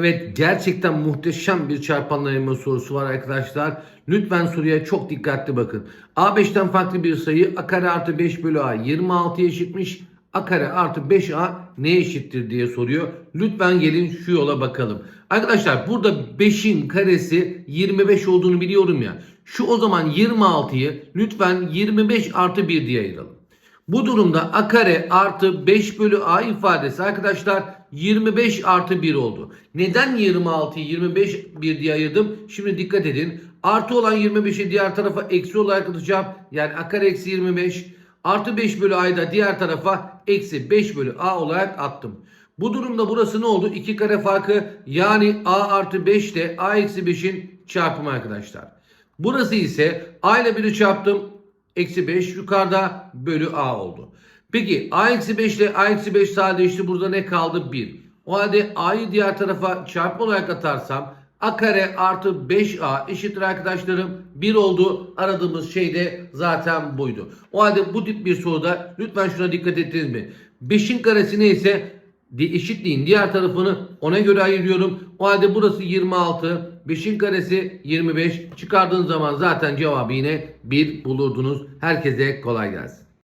Evet gerçekten muhteşem bir çarpanlarma sorusu var arkadaşlar. Lütfen soruya çok dikkatli bakın. A5'ten farklı bir sayı a kare artı 5 bölü a 26'ya eşitmiş. a kare artı 5a ne eşittir diye soruyor. Lütfen gelin şu yola bakalım. Arkadaşlar burada 5'in karesi 25 olduğunu biliyorum ya. Şu o zaman 26'yı lütfen 25 artı 1 diye ayıralım. Bu durumda a kare artı 5 bölü a ifadesi arkadaşlar 25 artı 1 oldu. Neden 26'yı 25 1 diye ayırdım? Şimdi dikkat edin. Artı olan 25'i diğer tarafa eksi olarak atacağım. Yani a kare eksi 25 artı 5 bölü a'yı da diğer tarafa eksi 5 bölü a olarak attım. Bu durumda burası ne oldu? 2 kare farkı yani a artı 5 ile a eksi 5'in çarpımı arkadaşlar. Burası ise a ile 1'i çarptım. Eksi 5 yukarıda bölü a oldu. Peki a eksi 5 ile a eksi 5 sadeleşti. Burada ne kaldı? 1. O halde a'yı diğer tarafa çarpma olarak atarsam a kare artı 5a eşittir arkadaşlarım 1 oldu. Aradığımız şey de zaten buydu. O halde bu tip bir soruda lütfen şuna dikkat ettiniz mi? 5'in karesi neyse eşitliğin diğer tarafını ona göre ayırıyorum. O halde burası 26. 5'in karesi 25. Çıkardığın zaman zaten cevabı yine 1 bulurdunuz. Herkese kolay gelsin.